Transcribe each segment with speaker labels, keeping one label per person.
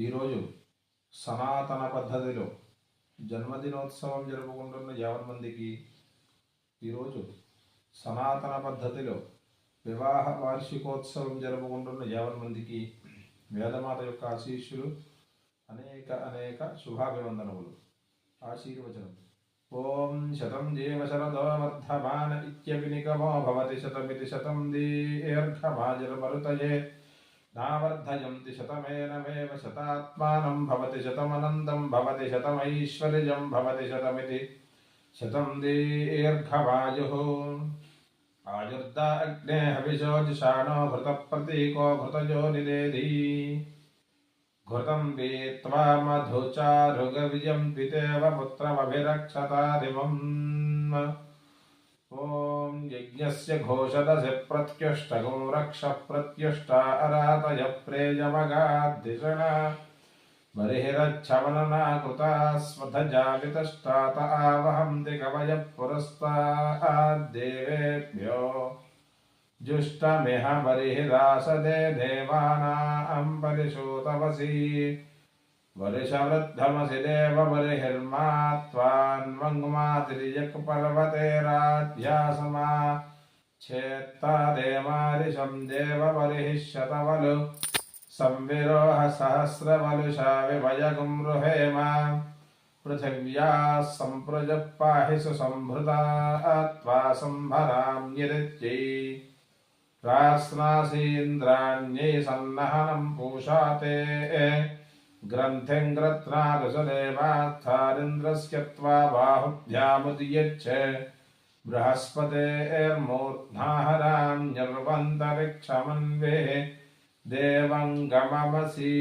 Speaker 1: ఈరోజు సనాతన పద్ధతిలో జన్మదినోత్సవం జరుపుకుంటున్న యావన్ ఈరోజు సనాతన పద్ధతిలో వివాహ వార్షికోత్సవం జరుపుకుంటున్న యావన్మందికి వేదమాత యొక్క ఆశీస్సులు అనేక అనేక శుభాభివందనములు. ఆశీర్వచనం. ఓం శతం జీవ శరదో వర్ధమాన ఇత్యవినికమో భవతి శతమితి శతం దీర్ఘమాజుర్మరుతయే नावर्धयन्ति शतमेनमेव शतात्मानं भवति शतमनन्दं भवति शतमैश्वर्यं भवति शतमिति शतं दीर्घवायुः। आयुर्दा अग्ने हविषोजिषाणो घृतप्रतीको घृतजो निदेधि घृतं वीत्वा मधुचारुगविजं द्वितेव पुत्रमभिरक्षतादिमम्। ॐ यज्ञस्य घोषदसि प्रत्युष्टगुं रक्ष प्रत्युष्टा अरातय प्रेयमगाद्दिशण बर्हिरच्छवनना कृता स्वधजावितष्टात आवहन्ति कवयः पुरस्ताद्देवेभ्यो जुष्टमिह बर्हिरासदे देवानां वर्षवृद्धमसि देव बर्हिर्मा त्वान्वङ्मातिर्यक्पर्वते राज्यासमा छेत्ता देवारिशं देव शतवलु संविरोह सहस्रवलुषा विभयगुं रुहेम पृथिव्याः सम्पृजः पाहि सुसम्भृता त्वा सम्भराम्यरित्यै रास्नासीन्द्राण्यै सन्नहनं पूषा ते ग्रन्थिं ग्रत्नादुसदेवात्थारिन्द्रस्य त्वा बाहुभ्यामुदीयच्छ। बृहस्पतेर्मूर्ध्नाहरान्यर्वन्तरिक्षमन्वे देवं गममसि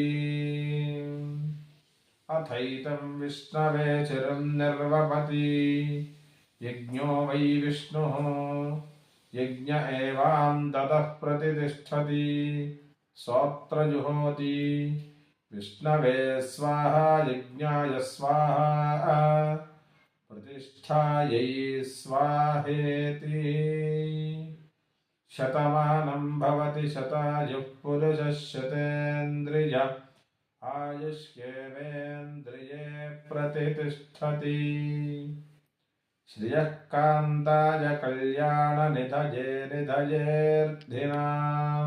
Speaker 1: अथैतं विष्णवे चिरं निर्वपति यज्ञो वै विष्णुः। यज्ञ एवां ददः प्रतितिष्ठति सोऽत्र जुहोति विष्णवे स्वाहा, यज्ञाय स्वाहा। प्रतिष्ठायै स्वाहेति। शतमानं भवति शतायुः पुरुषः शतेन्द्रिय आयुष्येवेन्द्रिये प्रतितिष्ठति श्रियः कान्ताय कल्याणनिधये निधयेऽर्थिनाम्